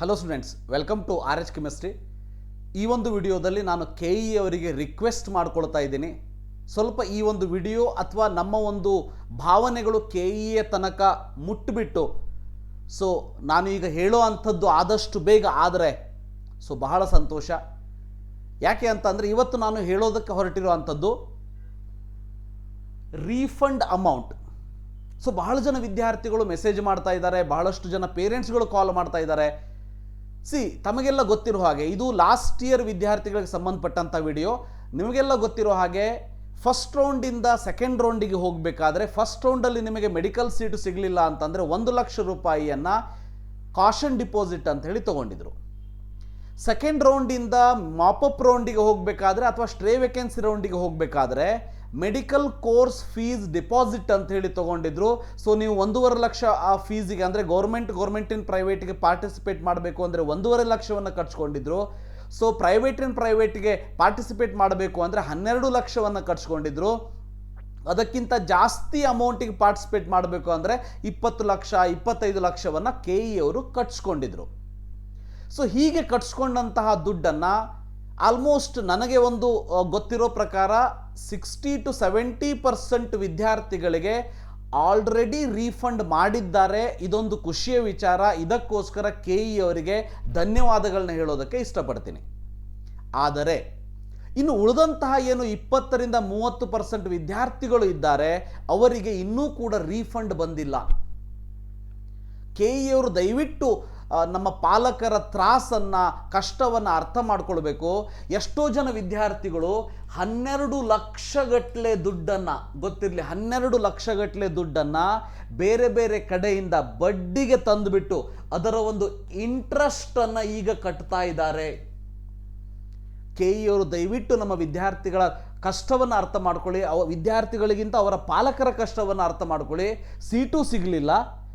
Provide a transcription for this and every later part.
Hello students welcome to R H chemistry ಈ ಒಂದು ವಿಡಿಯೋದಲ್ಲಿ ನಾನು ಕೆ ಇ ಅವರಿಗೆ ರಿಕ್ವೆಸ್ಟ್ ಮಾಡ್ಕೊಳ್ತಾ ಇದ್ದೀನಿ. ಸ್ವಲ್ಪ ಈ ಒಂದು ವಿಡಿಯೋ ಅಥವಾ ನಮ್ಮ ಒಂದು ಭಾವನೆಗಳು ಕೆ ಇಯ ತನಕ ಮುಟ್ಟಿಬಿಟ್ಟು ಸೊ ನಾನು ಈಗ ಹೇಳೋ ಅಂಥದ್ದು ಆದಷ್ಟು ಬೇಗ ಆದರೆ ಸೊ ಬಹಳ ಸಂತೋಷ. ಯಾಕೆ ಅಂತಂದರೆ ಇವತ್ತು ನಾನು ಹೇಳೋದಕ್ಕೆ ಹೊರಟಿರೋ ಅಂಥದ್ದು ರೀಫಂಡ್ ಅಮೌಂಟ್ ಸೊ ಬಹಳ ಜನ ವಿದ್ಯಾರ್ಥಿಗಳು ಮೆಸೇಜ್ ಮಾಡ್ತಾ ಇದ್ದಾರೆ, ಬಹಳಷ್ಟು ಜನ ಪೇರೆಂಟ್ಸ್ಗಳು ಕಾಲ್ ಮಾಡ್ತಾ ಇದ್ದಾರೆ. ಸಿ, ತಮಗೆಲ್ಲ ಗೊತ್ತಿರೋ ಹಾಗೆ, ಇದು ಲಾಸ್ಟ್ ಇಯರ್ ವಿದ್ಯಾರ್ಥಿಗಳಿಗೆ ಸಂಬಂಧಪಟ್ಟಂಥ ವಿಡಿಯೋ ನಿಮಗೆಲ್ಲ ಗೊತ್ತಿರೋ ಹಾಗೆ ಫಸ್ಟ್ ರೌಂಡಿಂದ ಸೆಕೆಂಡ್ ರೌಂಡಿಗೆ ಹೋಗಬೇಕಾದ್ರೆ ಫಸ್ಟ್ ರೌಂಡಲ್ಲಿ ನಿಮಗೆ ಮೆಡಿಕಲ್ ಸೀಟು ಸಿಗಲಿಲ್ಲ ಅಂತಂದರೆ ಒಂದು ಲಕ್ಷ ರೂಪಾಯಿಯನ್ನು ಕಾಷನ್ ಡಿಪಾಸಿಟ್ ಅಂತ ಹೇಳಿ ತೊಗೊಂಡಿದ್ರು. ಸೆಕೆಂಡ್ ರೌಂಡಿಂದ ಮಾಪಪ್ ರೌಂಡಿಗೆ ಹೋಗಬೇಕಾದ್ರೆ ಅಥವಾ ಸ್ಟ್ರೇ ವೇಕೆನ್ಸಿ ರೌಂಡಿಗೆ ಹೋಗಬೇಕಾದ್ರೆ ಮೆಡಿಕಲ್ ಕೋರ್ಸ್ ಫೀಸ್ ಡಿಪಾಸಿಟ್ ಅಂತ ಹೇಳಿ ತೊಗೊಂಡಿದ್ರು. ಸೊ ನೀವು ಒಂದೂವರೆ ಲಕ್ಷ ಆ ಫೀಸಿಗೆ ಅಂದರೆ ಗೌರ್ಮೆಂಟ್ ಗೌರ್ಮೆಂಟಿನ ಪ್ರೈವೇಟ್ಗೆ ಪಾರ್ಟಿಸಿಪೇಟ್ ಮಾಡಬೇಕು ಅಂದರೆ ಒಂದೂವರೆ ಲಕ್ಷವನ್ನು ಖರ್ಚ್ಕೊಂಡಿದ್ರು ಸೊ ಪ್ರೈವೇಟ್ ಇನ್ ಪ್ರೈವೇಟ್ಗೆ ಪಾರ್ಟಿಸಿಪೇಟ್ ಮಾಡಬೇಕು ಅಂದರೆ ಹನ್ನೆರಡು ಲಕ್ಷವನ್ನು ಖರ್ಚ್ಕೊಂಡಿದ್ರು ಅದಕ್ಕಿಂತ ಜಾಸ್ತಿ ಅಮೌಂಟಿಗೆ ಪಾರ್ಟಿಸಿಪೇಟ್ ಮಾಡಬೇಕು ಅಂದರೆ ಇಪ್ಪತ್ತು ಲಕ್ಷ, ಇಪ್ಪತ್ತೈದು ಲಕ್ಷವನ್ನು ಕೆ ಇ ಅವರು ಕಟ್ಸ್ಕೊಂಡಿದ್ರು. ಸೊ ಹೀಗೆ ಕಟ್ಸ್ಕೊಂಡಂತಹ ದುಡ್ಡನ್ನು ಆಲ್ಮೋಸ್ಟ್ ನನಗೆ ಒಂದು ಗೊತ್ತಿರೋ ಪ್ರಕಾರ ಸಿಕ್ಸ್ಟಿ ಟು ಸೆವೆಂಟಿ ಪರ್ಸೆಂಟ್ ವಿದ್ಯಾರ್ಥಿಗಳಿಗೆ ಆಲ್ರೆಡಿ ರೀಫಂಡ್ ಮಾಡಿದ್ದಾರೆ. ಇದೊಂದು ಖುಷಿಯ ವಿಚಾರ. ಇದಕ್ಕೋಸ್ಕರ ಕೆ ಇ ಅವರಿಗೆ ಧನ್ಯವಾದಗಳನ್ನ ಹೇಳೋದಕ್ಕೆ ಇಷ್ಟಪಡ್ತೀನಿ. ಆದರೆ, ಇನ್ನು ಉಳಿದಂತಹ ಏನು ಇಪ್ಪತ್ತರಿಂದ ಮೂವತ್ತು ಪರ್ಸೆಂಟ್ ವಿದ್ಯಾರ್ಥಿಗಳು ಇದ್ದಾರೆ, ಅವರಿಗೆ ಇನ್ನೂ ಕೂಡ ರೀಫಂಡ್ ಬಂದಿಲ್ಲ. ಕೆ ಅವರು ದಯವಿಟ್ಟು ನಮ್ಮ ಪಾಲಕರ ತ್ರಾಸನ್ನು, ಕಷ್ಟವನ್ನು ಅರ್ಥ ಮಾಡ್ಕೊಳ್ಬೇಕು. ಎಷ್ಟೋ ಜನ ವಿದ್ಯಾರ್ಥಿಗಳು ಹನ್ನೆರಡು ಲಕ್ಷಗಟ್ಟಲೆ ದುಡ್ಡನ್ನು, ಗೊತ್ತಿರಲಿ ಹನ್ನೆರಡು ಲಕ್ಷಗಟ್ಟಲೆ ದುಡ್ಡನ್ನು ಬೇರೆ ಬೇರೆ ಕಡೆಯಿಂದ ಬಡ್ಡಿಗೆ ತಂದುಬಿಟ್ಟು ಅದರ ಒಂದು ಇಂಟ್ರೆಸ್ಟನ್ನು ಈಗ ಕಟ್ತಾ ಇದ್ದಾರೆ. ಕೆ ಇವರು ದಯವಿಟ್ಟು ನಮ್ಮ ವಿದ್ಯಾರ್ಥಿಗಳ ಕಷ್ಟವನ್ನು ಅರ್ಥ ಮಾಡ್ಕೊಳ್ಳಿ. ಅವ ವಿದ್ಯಾರ್ಥಿಗಳಿಗಿಂತ ಅವರ ಪಾಲಕರ ಕಷ್ಟವನ್ನು ಅರ್ಥ ಮಾಡ್ಕೊಳ್ಳಿ. ಸೀಟು ಸಿಗಲಿಲ್ಲ.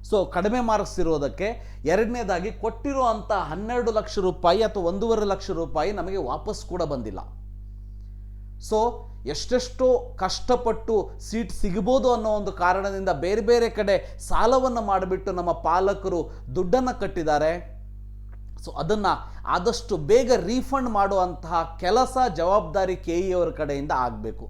ಸೊ ಕಡಿಮೆ ಮಾರ್ಕ್ಸ್ ಇರೋದಕ್ಕೆ ಎರಡನೇದಾಗಿ ಕೊಟ್ಟಿರುವಂಥ ಹನ್ನೆರಡು ಲಕ್ಷ ರೂಪಾಯಿ ಅಥವಾ ಒಂದೂವರೆ ಲಕ್ಷ ರೂಪಾಯಿ ನಮಗೆ ವಾಪಸ್ ಕೂಡ ಬಂದಿಲ್ಲ. ಸೊ ಎಷ್ಟೆಷ್ಟೋ ಕಷ್ಟಪಟ್ಟು ಸೀಟ್ ಸಿಗ್ಬೋದು ಅನ್ನೋ ಒಂದು ಕಾರಣದಿಂದ ಬೇರೆ ಬೇರೆ ಕಡೆ ಸಾಲವನ್ನು ಮಾಡಿಬಿಟ್ಟು ನಮ್ಮ ಪಾಲಕರು ದುಡ್ಡನ್ನು ಕಟ್ಟಿದ್ದಾರೆ. ಸೊ ಅದನ್ನು ಆದಷ್ಟು ಬೇಗ ರೀಫಂಡ್ ಮಾಡುವಂತಹ ಕೆಲಸ ಜವಾಬ್ದಾರಿ ಕೆ ಇ ಅವರ ಕಡೆಯಿಂದ ಆಗಬೇಕು.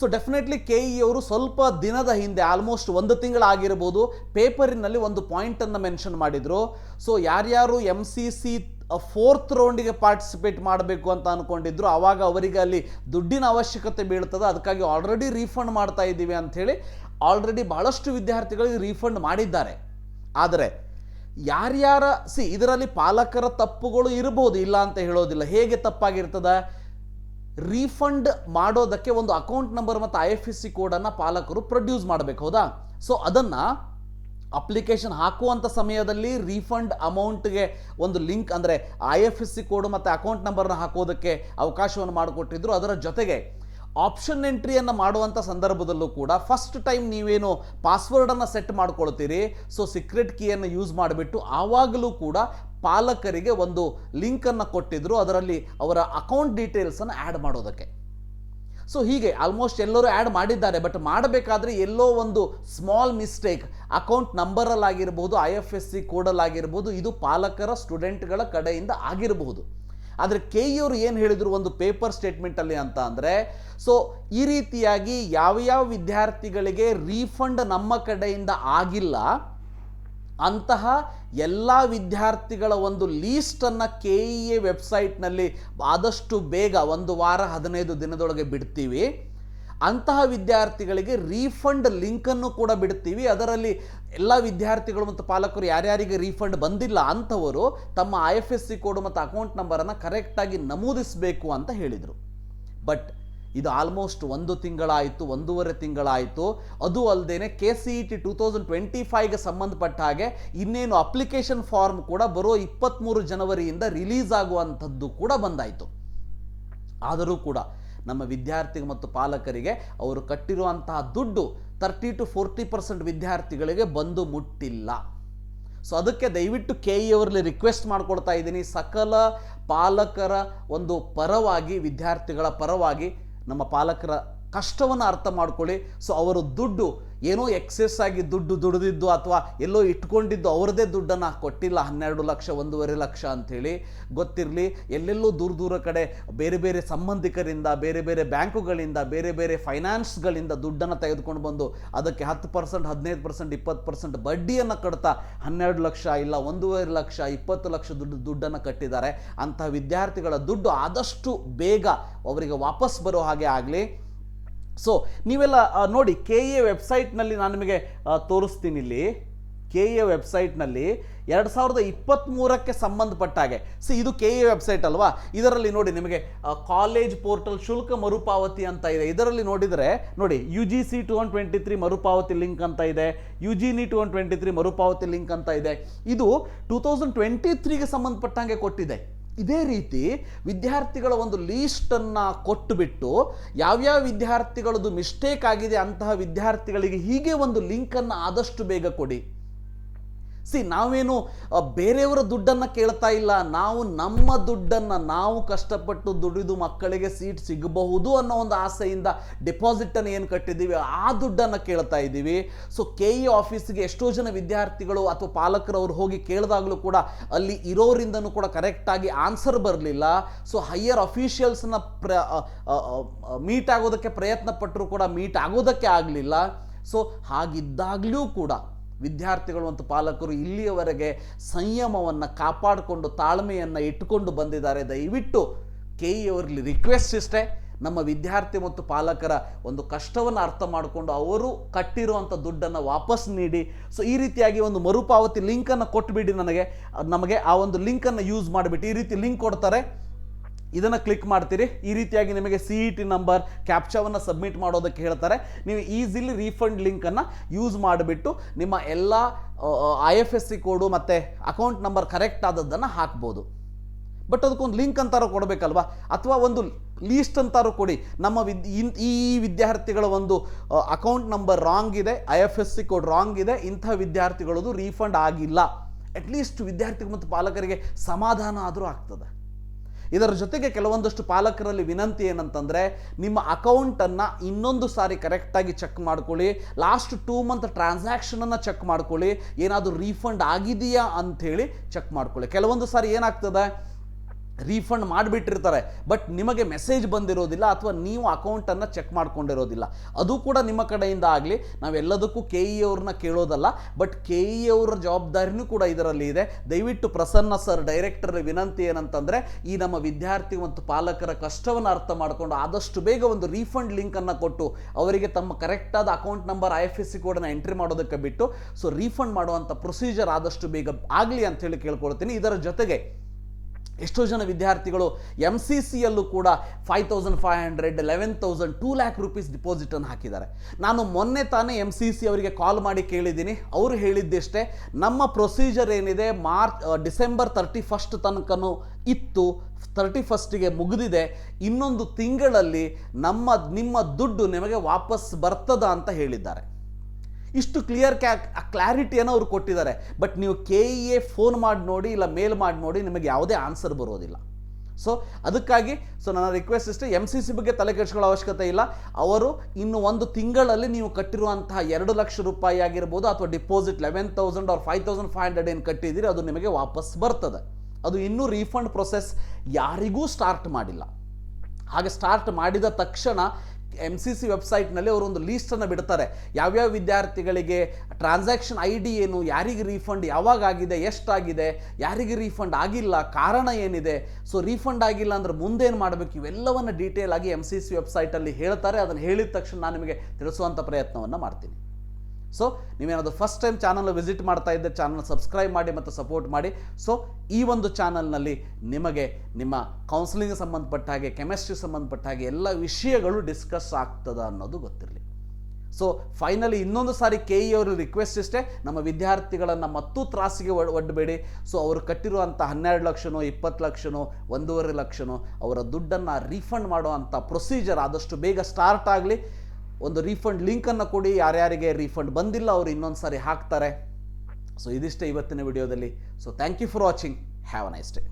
ಸೊ ಡೆಫಿನೆಟ್ಲಿ ಕೆ ಇ ಅವರು ಸ್ವಲ್ಪ ದಿನದ ಹಿಂದೆ ಆಲ್ಮೋಸ್ಟ್ ಒಂದು ತಿಂಗಳಾಗಿರ್ಬೋದು, ಪೇಪರಿನಲ್ಲಿ ಒಂದು ಪಾಯಿಂಟನ್ನು ಮೆನ್ಷನ್ ಮಾಡಿದರು. ಸೊ ಯಾರ್ಯಾರು ಎಂ ಸಿ ಸಿ ಫೋರ್ತ್ ರೌಂಡಿಗೆ ಪಾರ್ಟಿಸಿಪೇಟ್ ಮಾಡಬೇಕು ಅಂತ ಅಂದ್ಕೊಂಡಿದ್ರು ಆವಾಗ ಅವರಿಗೆ ಅಲ್ಲಿ ದುಡ್ಡಿನ ಅವಶ್ಯಕತೆ ಬೀಳ್ತದೆ. ಅದಕ್ಕಾಗಿ ಆಲ್ರೆಡಿ ರೀಫಂಡ್ ಮಾಡ್ತಾ ಇದ್ದೀವಿ ಅಂಥೇಳಿ ಆಲ್ರೆಡಿ ಭಾಳಷ್ಟು ವಿದ್ಯಾರ್ಥಿಗಳಿಗೆ ರೀಫಂಡ್ ಮಾಡಿದ್ದಾರೆ. ಆದರೆ, ಯಾರ್ಯಾರ ಸಿ ಇದರಲ್ಲಿ ಪಾಲಕರ ತಪ್ಪುಗಳು ಇರಬಹುದು ಇಲ್ಲ ಅಂತ ಹೇಳೋದಿಲ್ಲ. ಹೇಗೆ ತಪ್ಪಾಗಿರ್ತದ? ರೀಫಂಡ್ ಮಾಡೋದಕ್ಕೆ ಒಂದು ಅಕೌಂಟ್ ನಂಬರ್ ಮತ್ತು ಐ ಎಫ್ ಎಸ್ ಸಿ ಕೋಡನ್ನು ಪಾಲಕರು ಪ್ರೊಡ್ಯೂಸ್ ಮಾಡಬೇಕು, ಹೌದಾ? ಸೊ ಅದನ್ನು ಅಪ್ಲಿಕೇಶನ್ ಹಾಕುವಂಥ ಸಮಯದಲ್ಲಿ ರೀಫಂಡ್ ಅಮೌಂಟ್ಗೆ ಒಂದು ಲಿಂಕ್ ಅಂದರೆ I F S C code ಮತ್ತು ಅಕೌಂಟ್ ನಂಬರ್ನ ಹಾಕೋದಕ್ಕೆ ಅವಕಾಶವನ್ನು ಮಾಡಿಕೊಟ್ಟಿದ್ರು. ಅದರ ಜೊತೆಗೆ ಆಪ್ಷನ್ ಎಂಟ್ರಿಯನ್ನು ಮಾಡುವಂಥ ಸಂದರ್ಭದಲ್ಲೂ ಕೂಡ ಫಸ್ಟ್ ಟೈಮ್ ನೀವೇನು ಪಾಸ್ವರ್ಡನ್ನು ಸೆಟ್ ಮಾಡ್ಕೊಳ್ತೀರಿ. ಸೊ ಸೀಕ್ರೆಟ್ ಕೀಯನ್ನು ಯೂಸ್ ಮಾಡಿಬಿಟ್ಟು ಆವಾಗಲೂ ಕೂಡ ಪಾಲಕರಿಗೆ ಒಂದು ಲಿಂಕನ್ನು ಕೊಟ್ಟಿದ್ರು. ಅದರಲ್ಲಿ ಅವರ ಅಕೌಂಟ್ ಡೀಟೇಲ್ಸನ್ನು ಆ್ಯಡ್ ಮಾಡೋದಕ್ಕೆ. ಸೊ ಹೀಗೆ ಆಲ್ಮೋಸ್ಟ್ ಎಲ್ಲರೂ ಆ್ಯಡ್ ಮಾಡಿದ್ದಾರೆ. ಬಟ್ ಮಾಡಬೇಕಾದ್ರೆ ಎಲ್ಲೋ ಒಂದು ಸ್ಮಾಲ್ ಮಿಸ್ಟೇಕ್ ಅಕೌಂಟ್ ನಂಬರಲ್ಲಾಗಿರ್ಬೋದು ಐ ಎಫ್ ಎಸ್ ಸಿ ಕೋಡಲ್ಲಾಗಿರ್ಬೋದು ಇದು ಪಾಲಕರ ಸ್ಟೂಡೆಂಟ್ಗಳ ಕಡೆಯಿಂದ ಆಗಿರಬಹುದು. ಆದರೆ ಕೆ ಇವರು ಏನು ಹೇಳಿದರು ಒಂದು ಪೇಪರ್ ಸ್ಟೇಟ್ಮೆಂಟಲ್ಲಿ ಅಂತ ಅಂದರೆ, ಸೊ, ಈ ರೀತಿಯಾಗಿ ಯಾವ ಯಾವ ವಿದ್ಯಾರ್ಥಿಗಳಿಗೆ ರೀಫಂಡ್ ನಮ್ಮ ಕಡೆಯಿಂದ ಆಗಿಲ್ಲ, ಅಂತಹ ಎಲ್ಲ ವಿದ್ಯಾರ್ಥಿಗಳ ಒಂದು ಲೀಸ್ಟನ್ನು ಕೆ ಇ ಎ ವೆಬ್ಸೈಟ್ನಲ್ಲಿ ಆದಷ್ಟು ಬೇಗ ಒಂದು ವಾರ, ಹದಿನೈದು ದಿನದೊಳಗೆ ಬಿಡ್ತೀವಿ. ಅಂತಹ ವಿದ್ಯಾರ್ಥಿಗಳಿಗೆ ರೀಫಂಡ್ ಲಿಂಕನ್ನು ಕೂಡ ಬಿಡ್ತೀವಿ ಅದರಲ್ಲಿ ಎಲ್ಲ ವಿದ್ಯಾರ್ಥಿಗಳು ಮತ್ತು ಪಾಲಕರು ಯಾರ್ಯಾರಿಗೆ ರೀಫಂಡ್ ಬಂದಿಲ್ಲ ಅಂಥವರು ತಮ್ಮ I F S C code ಮತ್ತು ಅಕೌಂಟ್ ನಂಬರನ್ನು ಕರೆಕ್ಟಾಗಿ ನಮೂದಿಸಬೇಕು ಅಂತ ಹೇಳಿದರು. ಬಟ್ ಇದು ಆಲ್ಮೋಸ್ಟ್ ಒಂದು ತಿಂಗಳಾಯಿತು, ಒಂದೂವರೆ ತಿಂಗಳಾಯಿತು. ಅದು ಅಲ್ಲದೆ K C E T two thousand twenty ಫೈವ್ಗೆ ಸಂಬಂಧಪಟ್ಟ ಹಾಗೆ ಇನ್ನೇನು ಅಪ್ಲಿಕೇಶನ್ ಫಾರ್ಮ್ ಕೂಡ ಬರೋ ಇಪ್ಪತ್ತ್ಮೂರು ಜನವರಿಯಿಂದ ರಿಲೀಸ್ ಆಗುವಂಥದ್ದು ಕೂಡ ಬಂದಾಯಿತು. ಆದರೂ ಕೂಡ ನಮ್ಮ ವಿದ್ಯಾರ್ಥಿಗೆ ಮತ್ತು ಪಾಲಕರಿಗೆ ಅವರು ಕಟ್ಟಿರುವಂತಹ ದುಡ್ಡು ತರ್ಟಿ ಟು ಫೋರ್ಟಿ ಪರ್ಸೆಂಟ್ ವಿದ್ಯಾರ್ಥಿಗಳಿಗೆ ಬಂದು ಮುಟ್ಟಿಲ್ಲ. ಸೊ ಅದಕ್ಕೆ ದಯವಿಟ್ಟು ಕೆ ಇ ಅವರಲ್ಲಿ ರಿಕ್ವೆಸ್ಟ್ ಮಾಡ್ಕೊಳ್ತಾ ಇದ್ದೀನಿ. ಸಕಲ ಪಾಲಕರ ಒಂದು ಪರವಾಗಿ, ವಿದ್ಯಾರ್ಥಿಗಳ ಪರವಾಗಿ ನಮ್ಮ ಪಾಲಕರ ಕಷ್ಟವನ್ನು ಅರ್ಥ ಮಾಡ್ಕೊಳ್ಳಿ. ಸೊ ಅವರು ದುಡ್ಡು ಏನೋ ಎಕ್ಸೆಸ್ ಆಗಿ ದುಡ್ಡು ದುಡಿದಿದ್ದು ಅಥವಾ ಎಲ್ಲೋ ಇಟ್ಕೊಂಡಿದ್ದು ಅವರದೇ ದುಡ್ಡನ್ನು ಕೊಟ್ಟಿಲ್ಲ ಹನ್ನೆರಡು ಲಕ್ಷ, ಒಂದೂವರೆ ಲಕ್ಷ ಅಂಥೇಳಿ ಗೊತ್ತಿರಲಿ. ಎಲ್ಲೆಲ್ಲೋ ದೂರ ದೂರ ಕಡೆ ಬೇರೆ ಬೇರೆ ಸಂಬಂಧಿಕರಿಂದ, ಬೇರೆ ಬೇರೆ ಬ್ಯಾಂಕುಗಳಿಂದ, ಬೇರೆ ಬೇರೆ ಫೈನಾನ್ಸ್ಗಳಿಂದ ದುಡ್ಡನ್ನು ತೆಗೆದುಕೊಂಡು ಬಂದು ಅದಕ್ಕೆ ಹತ್ತು ಪರ್ಸೆಂಟ್, ಹದಿನೈದು ಪರ್ಸೆಂಟ್, ಇಪ್ಪತ್ತು ಪರ್ಸೆಂಟ್ ಬಡ್ಡಿಯನ್ನು ಕಟ್ತಾ ಹನ್ನೆರಡು ಲಕ್ಷ ಇಲ್ಲ ಒಂದೂವರೆ ಲಕ್ಷ, ಇಪ್ಪತ್ತು ಲಕ್ಷ ದುಡ್ಡು ದುಡ್ಡನ್ನು ಕಟ್ಟಿದ್ದಾರೆ. ಅಂತಹ ವಿದ್ಯಾರ್ಥಿಗಳ ದುಡ್ಡು ಆದಷ್ಟು ಬೇಗ ಅವರಿಗೆ ವಾಪಸ್ ಬರೋ ಹಾಗೆ ಆಗಲಿ. ಸೊ ನೀವೆಲ್ಲ ನೋಡಿ ಕೆ ಎ ವೆಬ್ಸೈಟ್ನಲ್ಲಿ ನಾನು ನಿಮಗೆ ತೋರಿಸ್ತೀನಿ ಇಲ್ಲಿ. ಕೆ ಎ ವೆಬ್ಸೈಟ್ನಲ್ಲಿ ಎರಡು ಸಾವಿರದ ಇಪ್ಪತ್ತ್ಮೂರಕ್ಕೆ ಸಂಬಂಧಪಟ್ಟ ಹಾಗೆ. ಸೊ ಇದು ಕೆ ಎ ವೆಬ್ಸೈಟ್ ಅಲ್ವಾ? ಇದರಲ್ಲಿ ನೋಡಿ ನಿಮಗೆ ಕಾಲೇಜ್ ಪೋರ್ಟಲ್ ಶುಲ್ಕ ಮರುಪಾವತಿ ಅಂತ ಇದೆ. ಇದರಲ್ಲಿ ನೋಡಿದರೆ, ನೋಡಿ U G C two one twenty three ಮರುಪಾವತಿ ಲಿಂಕ್ ಅಂತ ಇದೆ. ಯು ಜಿ ನಿ ಟು ಒನ್ ಟ್ವೆಂಟಿ ತ್ರೀ ಮರುಪಾವತಿ ಲಿಂಕ್ ಅಂತ ಇದೆ. ಇದು ಟೂ ತೌಸಂಡ್ ಟ್ವೆಂಟಿ ತ್ರೀಗೆ ಸಂಬಂಧಪಟ್ಟಂಗೆ ಕೊಟ್ಟಿದೆ. ಇದೇ ರೀತಿ ವಿದ್ಯಾರ್ಥಿಗಳ ಒಂದು ಲೀಸ್ಟನ್ನು ಕೊಟ್ಟುಬಿಟ್ಟು ಯಾವ್ಯಾವ ವಿದ್ಯಾರ್ಥಿಗಳದ್ದು ಮಿಸ್ಟೇಕ್ ಆಗಿದೆ ಅಂತಹ ವಿದ್ಯಾರ್ಥಿಗಳಿಗೆ ಹೀಗೆ ಒಂದು ಲಿಂಕನ್ನು ಆದಷ್ಟು ಬೇಗ ಕೊಡಿ. ಸಿ ನಾವೇನು ಬೇರೆಯವರ ದುಡ್ಡನ್ನು ಕೇಳ್ತಾ ಇಲ್ಲ. ನಾವು ನಮ್ಮ ದುಡ್ಡನ್ನು ನಾವು ಕಷ್ಟಪಟ್ಟು ದುಡಿದು ಮಕ್ಕಳಿಗೆ ಸೀಟ್ ಸಿಗಬಹುದು ಅನ್ನೋ ಒಂದು ಆಸೆಯಿಂದ ಡೆಪಾಸಿಟನ್ನು ಏನು ಕಟ್ಟಿದ್ದೀವಿ? ಆ ದುಡ್ಡನ್ನು ಕೇಳ್ತಾ ಇದ್ದೀವಿ. ಸೊ ಕೆ ಇ ಆಫೀಸ್ಗೆ ಎಷ್ಟೋ ಜನ ವಿದ್ಯಾರ್ಥಿಗಳು ಅಥವಾ ಪಾಲಕರವರು ಹೋಗಿ ಕೇಳಿದಾಗಲೂ ಕೂಡ ಅಲ್ಲಿ ಇರೋರಿಂದನೂ ಕೂಡ ಕರೆಕ್ಟಾಗಿ ಆನ್ಸರ್ ಬರಲಿಲ್ಲ. ಸೊ ಹೈಯರ್ ಅಫಿಷಿಯಲ್ಸ್ನ ಪ್ರ ಮೀಟ್ ಆಗೋದಕ್ಕೆ ಪ್ರಯತ್ನ ಪಟ್ಟರು ಕೂಡ ಮೀಟ್ ಆಗೋದಕ್ಕೆ ಆಗಲಿಲ್ಲ. ಸೊ ಹಾಗಿದ್ದಾಗಲೂ ಕೂಡ ವಿದ್ಯಾರ್ಥಿಗಳು ಮತ್ತು ಪಾಲಕರು ಇಲ್ಲಿಯವರೆಗೆ ಸಂಯಮವನ್ನು ಕಾಪಾಡಿಕೊಂಡು ತಾಳ್ಮೆಯನ್ನು ಇಟ್ಟುಕೊಂಡು ಬಂದಿದ್ದಾರೆ. ದಯವಿಟ್ಟು ಕೆ ಇ ಅವರಲ್ಲಿ ರಿಕ್ವೆಸ್ಟ್ ಇಷ್ಟೇ. ನಮ್ಮ ವಿದ್ಯಾರ್ಥಿ ಮತ್ತು ಪಾಲಕರ ಒಂದು ಕಷ್ಟವನ್ನು ಅರ್ಥ ಮಾಡಿಕೊಂಡು ಅವರು ಕಟ್ಟಿರುವಂಥ ದುಡ್ಡನ್ನು ವಾಪಸ್ ನೀಡಿ. ಸೊ ಈ ರೀತಿಯಾಗಿ ಒಂದು ಮರುಪಾವತಿ ಲಿಂಕನ್ನು ಕೊಟ್ಬಿಡಿ ನನಗೆ. ನಮಗೆ ಆ ಒಂದು ಲಿಂಕನ್ನು ಯೂಸ್ ಮಾಡಿಬಿಟ್ಟು ಈ ರೀತಿ ಲಿಂಕ್ ಕೊಡ್ತಾರೆ. ಇದನ್ನು ಕ್ಲಿಕ್ ಮಾಡ್ತೀರಿ. ಈ ರೀತಿಯಾಗಿ ನಿಮಗೆ ಸಿ ಇ ಟಿ ನಂಬರ್ ಕ್ಯಾಪ್ಚಾವನ್ನು ಸಬ್ಮಿಟ್ ಮಾಡೋದಕ್ಕೆ ಹೇಳ್ತಾರೆ. ನೀವು ಈಸಿಲಿ ರೀಫಂಡ್ ಲಿಂಕನ್ನು ಯೂಸ್ ಮಾಡಿಬಿಟ್ಟು ನಿಮ್ಮ ಎಲ್ಲ I F S C code ಮತ್ತು ಅಕೌಂಟ್ ನಂಬರ್ ಕರೆಕ್ಟ್ ಆದದ್ದನ್ನು ಹಾಕ್ಬೋದು. ಬಟ್ ಅದಕ್ಕೊಂದು ಲಿಂಕ್ ಅಂತಾರೋ ಕೊಡಬೇಕಲ್ವಾ? ಅಥವಾ ಒಂದು ಲೀಸ್ಟ್ ಅಂತಾರೋ ಕೊಡಿ. ನಮ್ಮ ವಿದ್, ಈ ವಿದ್ಯಾರ್ಥಿಗಳ ಒಂದು ಅಕೌಂಟ್ ನಂಬರ್ ರಾಂಗ್ ಇದೆ I F S C code wrong ಇದೆ, ಇಂಥ ವಿದ್ಯಾರ್ಥಿಗಳದು ರೀಫಂಡ್ ಆಗಿಲ್ಲ. ಅಟ್ಲೀಸ್ಟ್ ವಿದ್ಯಾರ್ಥಿಗಳು ಮತ್ತು ಪಾಲಕರಿಗೆ ಸಮಾಧಾನ ಆದರೂ ಆಗ್ತದೆ. ಇದರ ಜೊತೆಗೆ ಕೆಲವೊಂದಷ್ಟು ಪಾಲಕರಲ್ಲಿ ವಿನಂತಿ ಏನಂತಂದರೆ, ನಿಮ್ಮ ಅಕೌಂಟನ್ನು ಇನ್ನೊಂದು ಸಾರಿ ಕರೆಕ್ಟಾಗಿ ಚೆಕ್ ಮಾಡ್ಕೊಳ್ಳಿ ಲಾಸ್ಟ್ ಟೂ ಮಂತ್ ಟ್ರಾನ್ಸಾಕ್ಷನನ್ನು ಚೆಕ್ ಮಾಡ್ಕೊಳ್ಳಿ, ಏನಾದರೂ ರೀಫಂಡ್ ಆಗಿದೆಯಾ ಅಂಥೇಳಿ ಚೆಕ್ ಮಾಡ್ಕೊಳ್ಳಿ. ಕೆಲವೊಂದು ಸಾರಿ ಏನಾಗ್ತದೆ ರೀಫಂಡ್ ಮಾಡಿಬಿಟ್ಟಿರ್ತಾರೆ. ಬಟ್ ನಿಮಗೆ ಮೆಸೇಜ್ ಬಂದಿರೋದಿಲ್ಲ ಅಥವಾ ನೀವು ಅಕೌಂಟನ್ನು ಚೆಕ್ ಮಾಡ್ಕೊಂಡಿರೋದಿಲ್ಲ. ಅದು ಕೂಡ ನಿಮ್ಮ ಕಡೆಯಿಂದ ಆಗಲಿ ನಾವೆಲ್ಲದಕ್ಕೂ ಕೆ ಇ ಅವ್ರನ್ನ ಕೇಳೋದಲ್ಲ ಬಟ್ ಕೆ ಇ ಅವರ ಜವಾಬ್ದಾರಿನೂ ಕೂಡ ಇದರಲ್ಲಿ ಇದೆ. ದಯವಿಟ್ಟು ಪ್ರಸನ್ನ ಸರ್ ಡೈರೆಕ್ಟರ್ ವಿನಂತಿ ಏನಂತಂದರೆ, ಈ ನಮ್ಮ ವಿದ್ಯಾರ್ಥಿ ಮತ್ತು ಪಾಲಕರ ಕಷ್ಟವನ್ನು ಅರ್ಥ ಮಾಡಿಕೊಂಡು ಆದಷ್ಟು ಬೇಗ ಒಂದು ರೀಫಂಡ್ ಲಿಂಕನ್ನು ಕೊಟ್ಟು, ಅವರಿಗೆ ತಮ್ಮ ಕರೆಕ್ಟಾದ account number I F S C ಕೋಡನ್ನು ಎಂಟ್ರಿ ಮಾಡೋದಕ್ಕೆ ಬಿಟ್ಟು ಸೊ ರೀಫಂಡ್ ಮಾಡುವಂಥ ಪ್ರೊಸೀಜರ್ ಆದಷ್ಟು ಬೇಗ ಆಗಲಿ ಅಂತೇಳಿ ಕೇಳ್ಕೊಳ್ತೀನಿ. ಇದರ ಜೊತೆಗೆ ಎಷ್ಟೋ ಜನ ವಿದ್ಯಾರ್ಥಿಗಳು ಎಂ ಸಿ ಸಿಯಲ್ಲೂ ಕೂಡ five thousand five hundred eleven thousand two lakh rupees ಡಿಪಾಸಿಟನ್ನು ಹಾಕಿದ್ದಾರೆ. ನಾನು ಮೊನ್ನೆ ತಾನೇ ಎಂ ಸಿ ಸಿ ಅವರಿಗೆ ಕಾಲ್ ಮಾಡಿ ಕೇಳಿದ್ದೀನಿ. ಅವರು ಹೇಳಿದ್ದಷ್ಟೇ, ನಮ್ಮ ಪ್ರೊಸೀಜರ್ ಏನಿದೆ, ಮಾರ್ಚ್ ಡಿಸೆಂಬರ್ ತರ್ಟಿ ಫಸ್ಟ್ ತನಕನೂ ಇತ್ತು. ತರ್ಟಿ ಫಸ್ಟಿಗೆ ಮುಗಿದಿದೆ. ಇನ್ನೊಂದು ತಿಂಗಳಲ್ಲಿ ನಮ್ಮ, ನಿಮ್ಮ ದುಡ್ಡು ನಿಮಗೆ ವಾಪಸ್ ಬರ್ತದ ಅಂತ ಹೇಳಿದ್ದಾರೆ. ಇಷ್ಟು ಕ್ಲಿಯರ್ ಕ್ಯಾ ಕ್ಲಾರಿಟಿಯನ್ನು ಅವ್ರು ಕೊಟ್ಟಿದ್ದಾರೆ. ಬಟ್ ನೀವು ಕೆ ಇ ಎ ಫೋನ್ ಮಾಡಿ ನೋಡಿ, ಇಲ್ಲ ಮೇಲ್ ಮಾಡಿ ನೋಡಿ, ನಿಮಗೆ ಯಾವುದೇ ಆನ್ಸರ್ ಬರೋದಿಲ್ಲ. ಸೊ ಅದಕ್ಕಾಗಿ ಸೊ ನನ್ನ ರಿಕ್ವೆಸ್ಟ್ ಇಷ್ಟೇ ಎಂ ಸಿ ಸಿ ಬಗ್ಗೆ ತಲೆ ಕೆಡಿಸ್ಕೊಳ್ಳೋ ಅವಶ್ಯಕತೆ ಇಲ್ಲ. ಅವರು ಇನ್ನು ಒಂದು ತಿಂಗಳಲ್ಲಿ ನೀವು ಕಟ್ಟಿರುವಂತಹ ಎರಡು ಲಕ್ಷ ರೂಪಾಯಿ ಆಗಿರ್ಬೋದು, ಅಥವಾ deposit eleven thousand or five thousand five hundred ಏನು ಕಟ್ಟಿದ್ದೀರಿ, ಅದು ನಿಮಗೆ ವಾಪಸ್ ಬರ್ತದೆ. ಅದು ಇನ್ನೂ ರೀಫಂಡ್ ಪ್ರೊಸೆಸ್ ಯಾರಿಗೂ ಸ್ಟಾರ್ಟ್ ಮಾಡಿಲ್ಲ. ಹಾಗೆ ಸ್ಟಾರ್ಟ್ ಮಾಡಿದ ತಕ್ಷಣ ಎಂ ಸಿ ಸಿ ವೆಬ್ಸೈಟ್ನಲ್ಲಿ ಅವರು ಒಂದು ಲೀಸ್ಟನ್ನು ಬಿಡ್ತಾರೆ. ಯಾವ್ಯಾವ ವಿದ್ಯಾರ್ಥಿಗಳಿಗೆ ಟ್ರಾನ್ಸಾಕ್ಷನ್ ಐ ಡಿ ಏನು, ಯಾರಿಗೆ ರೀಫಂಡ್ ಯಾವಾಗ ಆಗಿದೆ, ಎಷ್ಟಾಗಿದೆ, ಯಾರಿಗೆ ರೀಫಂಡ್ ಆಗಿಲ್ಲ, ಕಾರಣ ಏನಿದೆ? ಸೊ ರೀಫಂಡ್ ಆಗಿಲ್ಲ ಅಂದ್ರೆ ಮುಂದೇನು ಮಾಡಬೇಕು? ಇವೆಲ್ಲವನ್ನು ಡೀಟೇಲ್ ಆಗಿ ಎಂ ಸಿ ಸಿ ವೆಬ್ಸೈಟಲ್ಲಿ ಹೇಳ್ತಾರೆ. ಅದನ್ನು ಹೇಳಿದ ತಕ್ಷಣ ನಾನು ನಿಮಗೆ ತಿಳಿಸುವಂಥ ಪ್ರಯತ್ನವನ್ನು ಮಾಡ್ತೀನಿ. ಸೊ ನೀವೇನಾದರೂ ಫಸ್ಟ್ ಟೈಮ್ ಚಾನಲ್ ವಿಸಿಟ್ ಮಾಡ್ತಾ ಇದ್ದರೆ ಚಾನಲ್ ಸಬ್ಸ್ಕ್ರೈಬ್ ಮಾಡಿ ಮತ್ತು ಸಪೋರ್ಟ್ ಮಾಡಿ. ಸೊ ಈ ಒಂದು ಚಾನಲ್ನಲ್ಲಿ ನಿಮಗೆ ನಿಮ್ಮ ಕೌನ್ಸಿಲಿಂಗ್ ಸಂಬಂಧಪಟ್ಟ ಹಾಗೆ ಕೆಮಿಸ್ಟ್ರಿ ಸಂಬಂಧಪಟ್ಟ ಹಾಗೆ ಎಲ್ಲ ವಿಷಯಗಳು ಡಿಸ್ಕಸ್ ಆಗ್ತದ ಅನ್ನೋದು ಗೊತ್ತಿರಲಿ. ಸೊ ಫೈನಲಿ ಇನ್ನೊಂದು ಸಾರಿ ಕೆ ಇ ಅವರು ರಿಕ್ವೆಸ್ಟ್ ಇಷ್ಟೇ, ನಮ್ಮ ವಿದ್ಯಾರ್ಥಿಗಳನ್ನು ಮತ್ತೂ ತ್ರಾಸಿಗೆ ಒಡ್ ಒಡ್ಡಬೇಡಿ ಸೊ ಅವರು ಕಟ್ಟಿರುವಂಥ ಹನ್ನೆರಡು ಲಕ್ಷನೋ, ಇಪ್ಪತ್ತು ಲಕ್ಷನೋ, ಒಂದೂವರೆ ಲಕ್ಷನೋ, ಅವರ ದುಡ್ಡನ್ನು ರೀಫಂಡ್ ಮಾಡುವಂಥ ಪ್ರೊಸೀಜರ್ ಆದಷ್ಟು ಬೇಗ ಸ್ಟಾರ್ಟ್ ಆಗಲಿ. ಒಂದು ರೀಫಂಡ್ ಲಿಂಕನ್ನು ಕೊಡಿ, ಯಾರ್ಯಾರಿಗೆ ರೀಫಂಡ್ ಬಂದಿಲ್ಲ ಅವರು ಇನ್ನೊಂದು ಸಾರಿ ಹಾಕ್ತಾರೆ. ಸೊ ಇದಿಷ್ಟೇ ಇವತ್ತಿನ ವಿಡಿಯೋದಲ್ಲಿ. So thank you for watching have a nice day